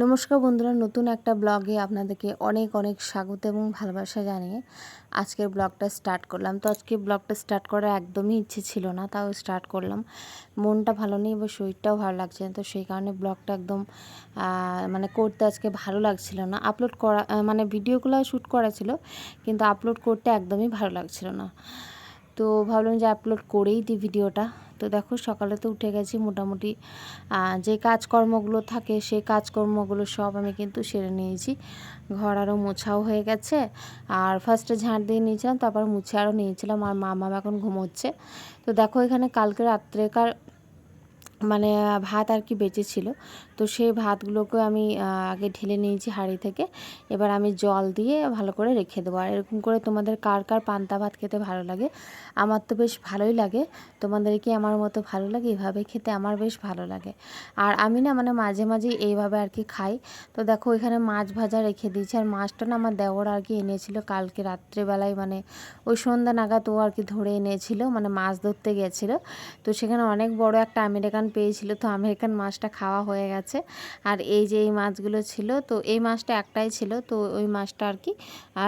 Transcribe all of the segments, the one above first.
নমস্কার বন্ধুরা, নতুন একটা ব্লগে আপনাদেরকে অনেক অনেক স্বাগত এবং ভালোবাসা জানিয়ে আজকের ব্লগটা স্টার্ট করলাম। তো আজকে ব্লগটা স্টার্ট করার একদমই ইচ্ছে ছিল না, তাও স্টার্ট করলাম। মনটা ভালো নেই বা শরীরটাও ভালো লাগছে না, তো সেই কারণে ব্লগটা একদম মানে করতে আজকে ভালো লাগছিল না। আপলোড করা মানে ভিডিওগুলো শ্যুট করা ছিল, কিন্তু আপলোড করতে একদমই ভালো লাগছিল না। তো ভাবলাম যে আপলোড করেই দিই ভিডিওটা। তো দেখো সকালে তো উঠে গেছি মোটামুটি যে কাজকর্মগুলো থাকে সেই কাজকর্মগুলো সব আমি কিন্তু সেরে নিয়েছি। ঘর আরও মোছাও হয়ে গেছে, আর ফার্স্টে ঝাঁট দিয়ে নিয়েছিলাম, তারপর মুছে আরও নিয়েছিলাম, আর মামা এখন ঘুমোচ্ছে। তো দেখো এখানে কালকে রাত্রেকার মানে ভাত আর কি বেঁচেছিল তো সেই ভাতগুলোকে আমি আগে ঢেলে নিয়েছি হাঁড়ি থেকে। এবার আমি জল দিয়ে ভালো করে রেখে দেবো। আর এরকম করে তোমাদের কার কার পান্তা ভাত খেতে ভালো লাগে, আমার তো বেশ ভালোই লাগে। তোমাদের কি আমার মতো ভালো লাগে, এভাবে খেতে আমার বেশ ভালো লাগে। আর আমি না মানে মাঝে মাঝে এইভাবে আর কি খাই। তো দেখো, এখানে মাছ ভাজা রেখে দিয়েছি। আর মাছটা না, আমার দেওয়ার আর কি এনেছিল কালকে রাত্রেবেলায়। মানে ওই সন্ধ্যা নাগাদ ও আর কি ধরে এনেছিল। মানে মাছ ধরতে গেছিল। তো সেখানে অনেক বড় একটা আমেরিকান পেয়েছিল। তো আমেরিকান মাছটা খাওয়া হয়ে গেছে। আর এই যে এই মাছগুলো ছিল, তো এই মাছটা একটাই ছিল, তো ওই মাছটা আর কি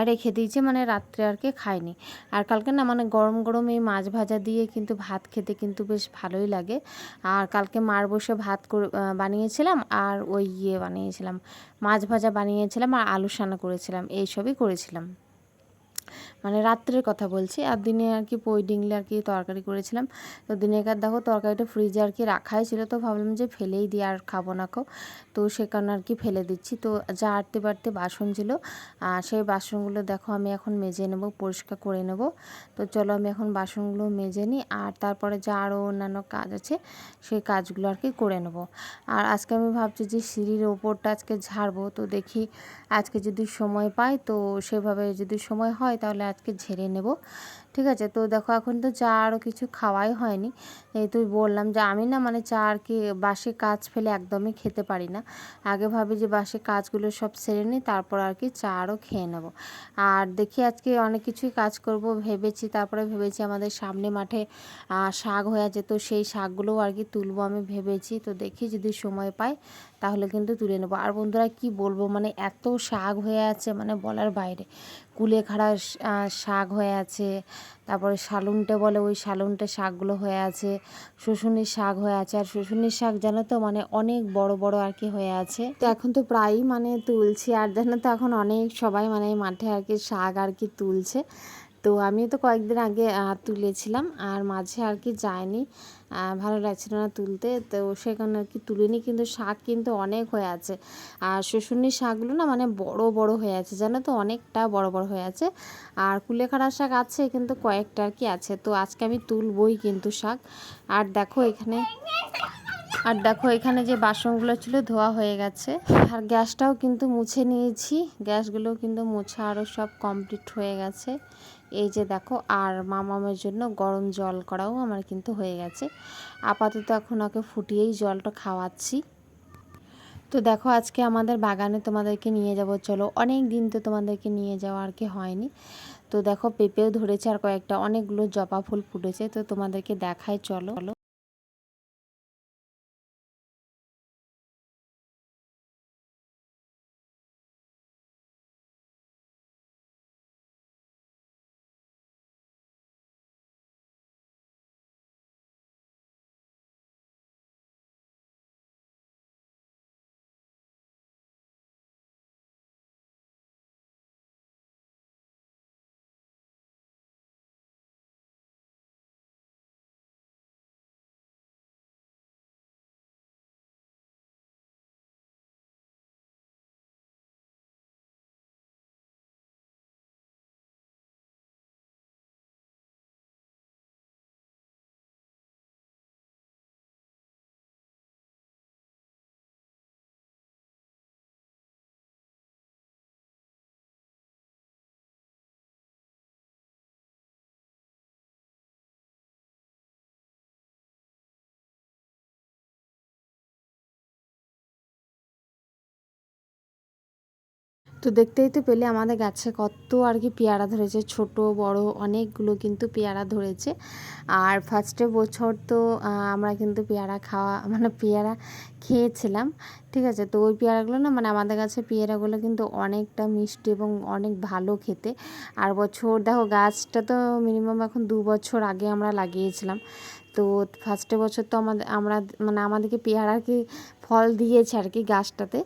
রেখে দিয়েছে। মানে রাত্রে আর কি খায়নি। আর কালকে না মানে গরম গরম এই মাছ ভাজা দিয়ে কিন্তু ভাত খেতে কিন্তু বেশ ভালোই লাগে। আর কালকে মার বসে ভাত বানিয়েছিলাম। আর ওই ইয়ে বানিয়েছিলাম, মাছ ভাজা বানিয়েছিলাম আর আলু সানা করেছিলাম। এইসবই করেছিলাম। মানে রাত্রের কথা বলছি। আর দিনে আর কি পই ডিংলে আর কি তরকারি করেছিলাম। তো দিনেকার দেখো তরকারিটা ফ্রিজে আর কি রাখাই ছিল। তো ভাবলাম যে ফেলেই দিই আর খাব না খো তো সে কারণে আর কি ফেলে দিচ্ছি। তো যা আটতে বাড়তে বাসন ছিল। আর সেই বাসনগুলো দেখো আমি এখন মেজে নেব, পরিষ্কার করে নেব। তো চলো আমি এখন বাসনগুলো মেজে নিই। আর তারপরে যা আরও অন্যান্য কাজ আছে, সেই কাজগুলো আর কি করে নেব। আর আজকে আমি ভাবছি যে সিঁড়ির ওপরটা আজকে ঝাড়বো। তো দেখি আজকে যদি সময় পাই, তো সেভাবে যদি সময় হয় তাহলে আজকে ঝেড়ে নেব। ঠিক আছে? তো দেখো এখন তো চা আরও কিছু খাওয়াই হয়নি। এই তুই বললাম যে আমি না মানে চা আর কি বাসে কাজ ফেলে একদমই খেতে পারি না। আগে ভাবি যে বাসে কাজগুলো সব সেরে নিই, তারপর আর কি চা আরও খেয়ে নেব। আর দেখি আজকে অনেক কিছুই কাজ করব ভেবেছি, তারপরে ভেবেছি আমাদের সামনে মাঠে শাক হয়ে আছে, তো সেই শাকগুলোও আর কি তুলবো আমি ভেবেছি। তো দেখি যদি সময় পাই তাহলে কিন্তু তুলে নেব। আর বন্ধুরা কি বলব মানে এত শাক হয়ে আছে মানে বলার বাইরে। কুলেখাড়া শাক হয়ে আছে তারপরে শালুনটে বলে, ওই শালুনটে শাকগুলো হয়ে আছে, শুশুনির শাক হয়ে আছে। আর শুশুনির শাক জানো তো মানে অনেক বড় বড় আর কি হয়ে আছে। তো এখন তো প্রায়ই মানে তুলছি, আর জানো তো এখন অনেক সবাই মানে মাঠে আর কি শাক আর কি তুলছে। তো আমি তো কয়েকদিন আগে তুলেছিলাম আর মাঝে আর কি যায়নি। ভালো লাগছিল না তুলতে। তো সেখানে আর কি তুলিনি, কিন্তু শাক কিন্তু অনেক হয়ে আছে। আর শুশুনির শাকগুলো না মানে বড় বড় হয়ে আছে, জানো তো? অনেকটা বড় বড় হয়ে আছে। আর কুলেখাড়া শাক আছে, কিন্তু কয়েকটা আর কি আছে। তো আজকে আমি তুলবই কিন্তু শাক। আর দেখো এখানে আর দেখো, এখানে যে বাসনগুলো ছিল ধোয়া হয়ে গেছে। আর গ্যাসটাও কিন্তু মুছে নিয়েছি। গ্যাসগুলো কিন্তু মুছে আরও সব কমপ্লিট হয়ে গেছে। এই যে দেখো, আর মামামের জন্য গরম জল করাও আমার কিন্তু হয়ে গেছে। আপাতত এখন ওকে ফুটিয়েই জলটা খাওয়াচ্ছি। তো দেখো, আজকে আমাদের বাগানে তোমাদেরকে নিয়ে যাব। চলো, অনেক দিন তো তোমাদেরকে নিয়ে যাওয়া আর কি হয়নি। তো দেখো, পেঁপেও ধরেছে আর কয়েকটা। অনেকগুলো জবা ফুল ফুটেছে, তো তোমাদেরকে দেখায় চলো। তো দেখতেই তো পেলে আমাদের গাছে কত আর কি পেয়ারা ধরেছে। ছোট, বড় অনেকগুলো কিন্তু পেয়ারা ধরেছে। আর ফার্স্টে বছর তো আমরা কিন্তু পেয়ারা খাওয়া মানে পেয়ারা খেয়েছিলাম, ঠিক আছে? তো ওই পেয়ারাগুলো না মানে আমাদের কাছে পেয়ারাগুলো কিন্তু অনেকটা মিষ্টি এবং অনেক ভালো খেতে। আর বছর, দেখো, গাছটা তো মিনিমাম এখন দু বছর আগে আমরা লাগিয়েছিলাম। তো ফার্স্টে বছর তো আমাদের, আমরা মানে আমাদেরকে পেয়ারা আর কি ফল দিয়েছে আর কি গাছটাতে।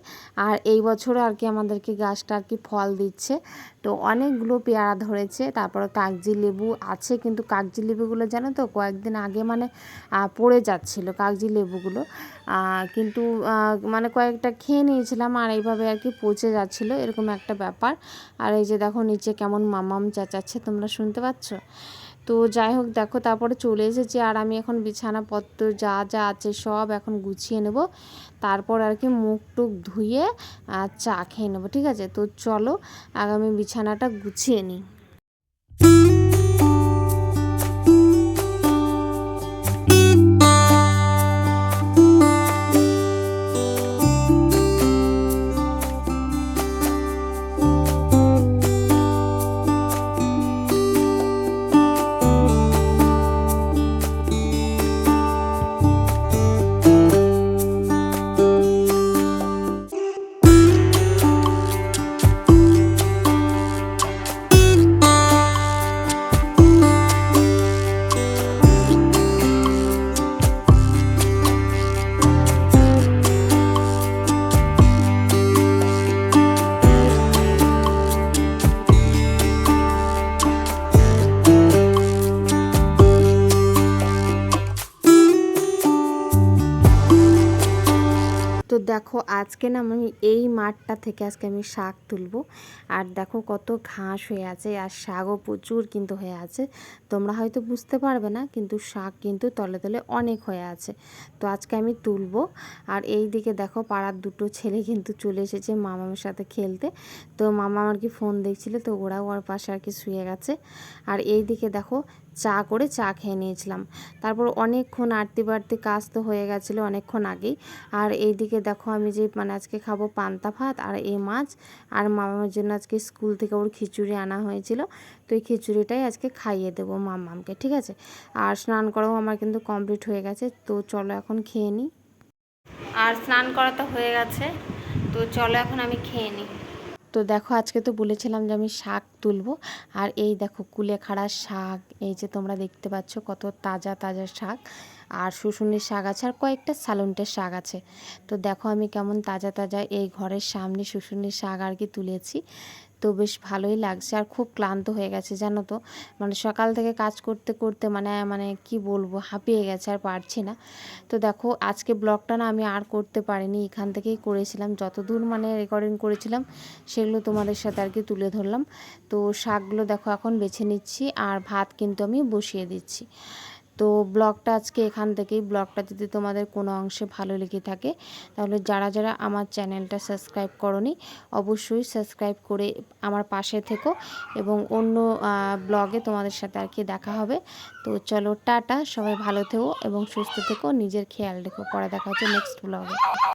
আর এই বছরও আর কি আমাদেরকে গাছটা আর কি ফল দিচ্ছে। তো অনেকগুলো পেয়ারা ধরেছে, তারপরে কাগজি লেবু আছে, কিন্তু কাগজি লেবুগুলো জানো তো কয়েকদিন আগে মানে পড়ে যাচ্ছিল কাগজি লেবুগুলো। কিন্তু মানে কয়েকটা খেয়ে নিয়েছিলাম আর এইভাবে আর কি পচে যাচ্ছিল, এরকম একটা ব্যাপার। আর এই যে দেখো নিচে কেমন মামাম চেঁচাচ্ছে, তোমরা শুনতে পাচ্ছ? তো যাই হোক, দেখো তারপরে চলে এসেছি আর আমি এখন বিছানাপত্র যা যা আছে সব এখন গুছিয়ে নেব। তারপর আর কি মুখ টুক ধুয়ে চা খেয়ে নেব, ঠিক আছে? তো চলো আগামী বিছানাটা গুছিয়ে নিই। দেখো আজকে না আমি এই মাঠটা থেকে আজকে আমি শাক তুলবো। আর দেখো কত ঘাস হয়ে আছে আর শাকও প্রচুর কিন্তু হয়ে আছে। তোমরা হয়তো বুঝতে পারবে না, কিন্তু শাক কিন্তু তলে তলে অনেক হয়ে আছে। তো আজকে আমি তুলবো। আর এই দিকে দেখো পাড়ার দুটো ছেলে কিন্তু চলে এসেছে মামার সাথে খেলতে। তো মামা আর কি ফোন দেখছিল, তো ওরাও ওর পাশে আর কি শুয়ে গেছে। আর এই দিকে দেখো চা করে চা খেয়ে নিয়েছিলাম। তারপর অনেকক্ষণ আরতি বাড়তি কাজ তো হয়ে গেছিল অনেকক্ষণ আগেই। আর এইদিকে দেখো আমি যে মানে আজকে খাব পান্তা ভাত আর এই মাছ। আর মামার জন্য আজকে স্কুল থেকে ওর খিচুড়ি আনা হয়েছিল। তো এই খিচুড়িটাই আজকে খাইয়ে দেবো মামামকে ঠিক আছে? আর স্নান করাও আমার কিন্তু কমপ্লিট হয়ে গেছে। তো চলো এখন খেয়ে নিই। আর স্নান করা তো হয়ে গেছে। তো চলো এখন আমি খেয়ে নিই। তো দেখো আজকে তো বলেছিলাম যে আমি শাক তুলবো। আর এই দেখো কুলেখাড়া শাক, এই যে তোমরা দেখতে পাচ্ছ কত তাজা তাজা শাক। আর শুশুনির শাক আছে আর কয়েকটা সালুনটের শাক আছে। তো দেখো আমি কেমন তাজা তাজা এই ঘরের সামনে শুশুনির শাক আর কি তুলেছি। তো বেশ ভালোই লাগছে আর খুব ক্লান্ত হয়ে গেছে, জানো তো। মানে সকাল থেকে কাজ করতে করতে মানে মানে কি বলব, হাঁপিয়ে গেছে আর পারছি না। তো দেখো, আজকে ব্লগটা না আমি আর করতে পারিনি, এখান থেকেই করেছিলাম। যতদূর মানে রেকর্ডিং করেছিলাম, সেগুলো তোমাদের সাথে আর কি তুলে ধরলাম। তো শাকগুলো দেখো এখন বেছে নিচ্ছি আর ভাত কিন্তু আমি বসিয়ে দিচ্ছি। তো ব্লগটা আজকে এখান থেকেই। ব্লগটা যদি তোমাদের কোনো অংশে ভালো লেগে থাকে, তাহলে যারা যারা আমার চ্যানেলটা সাবস্ক্রাইব করনি, অবশ্যই সাবস্ক্রাইব করে আমার পাশে থেকো এবং অন্য ব্লগে তোমাদের সাথে আর কি দেখা হবে। তো চলো টাটা, সবাই ভালো থেকো এবং সুস্থ থেকো, নিজের খেয়াল রেখো। পরে দেখা হচ্ছে নেক্সট ব্লগে